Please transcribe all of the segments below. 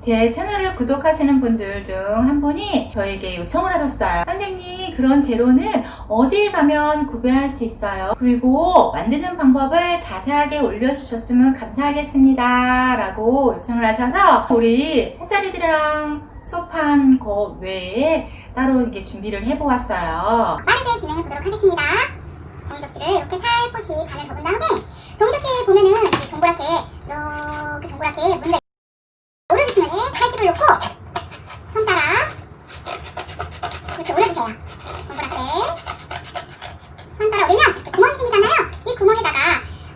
제 채널을 구독하시는 분들 중 한 분이 저에게 요청을 하셨어요. 선생님, 그런 재료는 어디에 가면 구매할 수 있어요? 그리고 만드는 방법을 자세하게 올려주셨으면 감사하겠습니다. 라고 요청을 하셔서 우리 햇살이들이랑 수업한 거 외에 따로 이게 준비를 해보았어요. 빠르게 진행해 보도록 하겠습니다. 종이 접시를 이렇게 살포시 반을 접은 다음에 종이 접시 보면은 동그랗게 이렇게 동그랗게 문대 올려주시면 칼집을 놓고 손가락 이렇게 올려주세요. 동그랗게 손가락 올리면 이렇게 구멍이 생기잖아요. 이 구멍에다가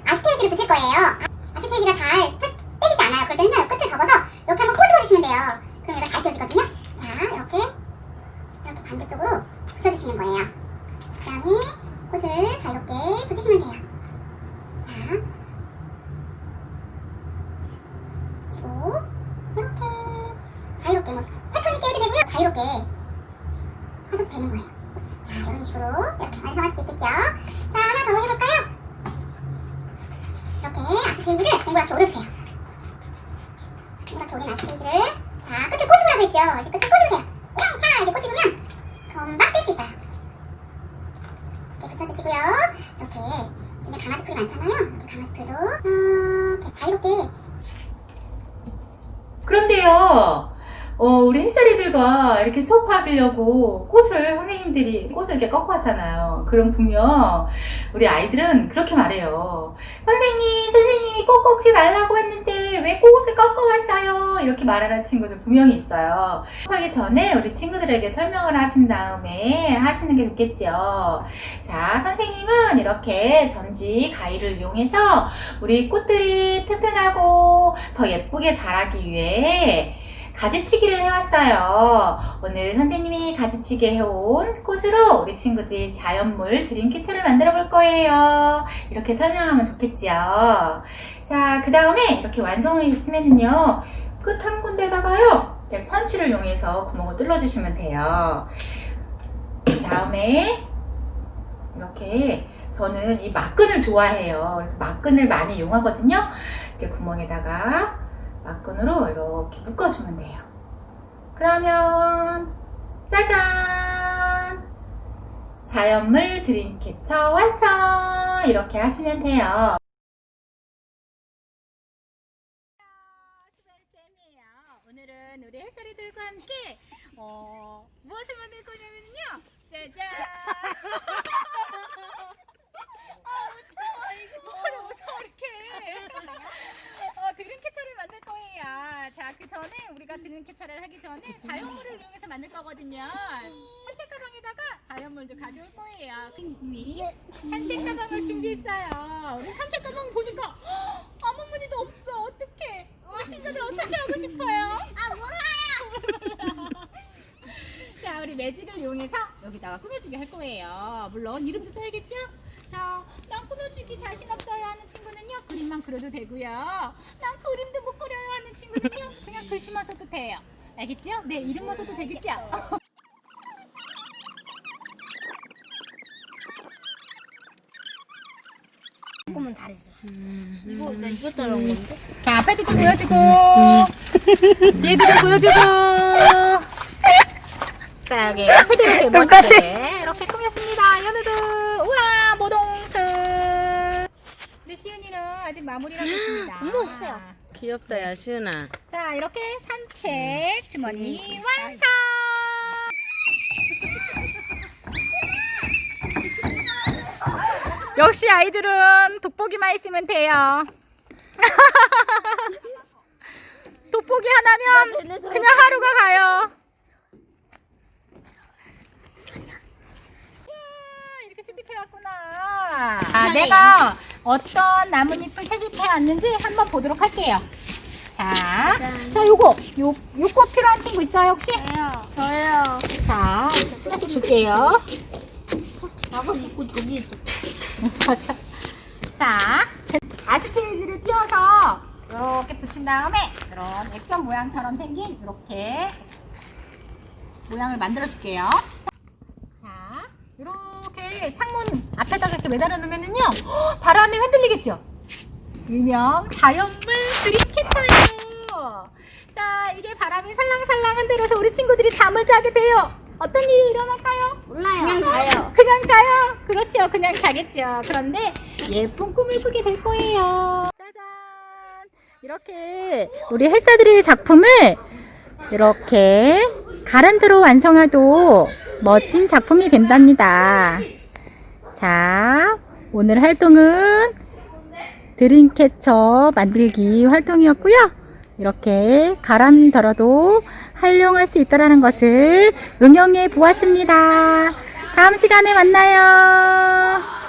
아스테이지를 붙일 거예요. 아스테이지가 잘 펴- 빼지지 않아요. 그럴 때는요 끝을 접어서 이렇게 한번 꼬집어 주시면 돼요. 그럼 얘가 잘 펴지거든요. 자 이렇게 이렇게 반대쪽으로 붙여주시는 거예요. 그 다음에 꽃을 자유롭게 붙이시면 돼요. 자, 붙이고 이렇게 자유롭게 뭐 패턴 있게 해도 되고요. 자유롭게 하셔도 되는 거예요. 자, 이런 식으로 이렇게 완성할 수도 있겠죠. 자, 하나 더 해볼까요? 이렇게 아스페이지를 동그랗게 올려주세요. 동그랗게 올린 아스페이지를 자, 끝에 꽂으라고 했죠. 이렇게 끝에 꽂으세요. 뿅! 자, 이렇게 꽂으면 금방 뺄 수 있어요. 이렇게 붙여주시고요. 이렇게 요즘에 강아지 풀이 많잖아요. 이렇게 강아지 풀도 이렇게 자유롭게 그런데요, 어, 우리 햇살이들과 이렇게 수업하려고 꽃을, 선생님들이 꽃을 이렇게 꺾어왔잖아요. 그럼 분명 우리 아이들은 그렇게 말해요. 선생님, 선생님이 꽃 꺾지 말라고 했는데 왜 꽃을 꺾어왔어요? 이렇게 말하는 친구들 분명히 있어요. 수업하기 전에 우리 친구들에게 설명을 하신 다음에 하시는 게 좋겠죠. 자, 선생님은 이렇게 전지 가위를 이용해서 우리 꽃들이 튼튼하고 더 예쁘게 자라기 위해 가지치기를 해왔어요. 오늘 선생님이 가지치기 해온 꽃으로 우리 친구들이 자연물 드림캐쳐를 만들어 볼 거예요. 이렇게 설명하면 좋겠지요. 자, 그 다음에 이렇게 완성이 됐으면은요, 끝 한 군데다가요, 펀치를 이용해서 구멍을 뚫어주시면 돼요. 그 다음에 이렇게 저는 이 막근을 좋아해요. 그래서 막근을 많이 이용하거든요. 이렇게 구멍에다가 막근으로 이렇게 묶어주면 돼요. 그러면 짜잔! 자연물 드림캐쳐 완성! 이렇게 하시면 돼요. 쌤이에요. 오늘은 우리 해설이 들과 함께 어, 무엇을 만들 거냐면요. 짜잔! 뭐를 웃어 이렇게 어, 드림캐쳐를 만들 거예요 자 그 전에 우리가 하기 전에 자연물을 이용해서 만들 거거든요 산책 가방에다가 자연물도 가져올 거예요 미 산책 가방을 준비했어요 우리 산책 가방 보니까 헉, 아무 무늬도 없어 어떡해 우리 친구들 어떻게 하고 싶어요 아 몰라요. 자, 우리 매직을 이용해서 여기다가 꾸며주기 할 거예요. 물론 이름도 써야겠죠? 자, 난 꾸며주기 자신 없어요 하는 친구는요, 그림만 그려도 되고요. 난 그림도 못 그려요 하는 친구는요, 그냥 글씨만 써도 돼요. 알겠죠? 네, 이름만 써도 되겠죠? 조금은 다르죠. 이거 나 이거 따라온 건데. 자, 패드 좀 보여주고, 얘도 좀 보여주고. 자, 여기 패드 이렇게 멋있게 이렇게 꾸몄습니다. 연우도, 우와, 모동스. 근데 시은이는 아직 마무리를 하고 있습니다. 어머. 귀엽다 야 시은아 자, 이렇게 산책 주머니 완성! 역시 아이들은 돋보기만 있으면 돼요. 돋보기 하나면 그냥 하루가 가요. 이야, 이렇게 채집해왔구나. 아, 내가 어떤 나뭇잎을 채집해 왔는지 한번 보도록 할게요. 자, 자, 요거, 요, 요거 필요한 친구 있어요, 혹시? 저요. 저요. 자, 하나씩 줄게요. 나가 있고 저기 있어. 맞아. 자, 아스테이지를 띄워서 이렇게 붙인 다음에 이런 액션 모양처럼 생긴 이렇게 모양을 만들어 줄게요. 자, 이렇게 창문 앞에다가 이렇게 매달아 놓으면은요, 헉, 바람에 흔들리겠죠? 일명 자연물 드림캐쳐예요. 자, 이게 바람이 살랑살랑 흔들어서 우리 친구들이 잠을 자게 돼요. 어떤 일이 일어날까요? 몰라요. 그냥 자요. 그냥 자요. 그렇죠. 그냥 자겠죠. 그런데 예쁜 꿈을 꾸게 될 거예요. 짜잔. 이렇게 우리 햇사들의 작품을 이렇게 가란드로 완성해도 멋진 작품이 된답니다. 자, 오늘 활동은 드림캐쳐 만들기 활동이었고요. 이렇게 가란더라도 활용할 수 있다는 것을 응용해 보았습니다. 다음 시간에 만나요.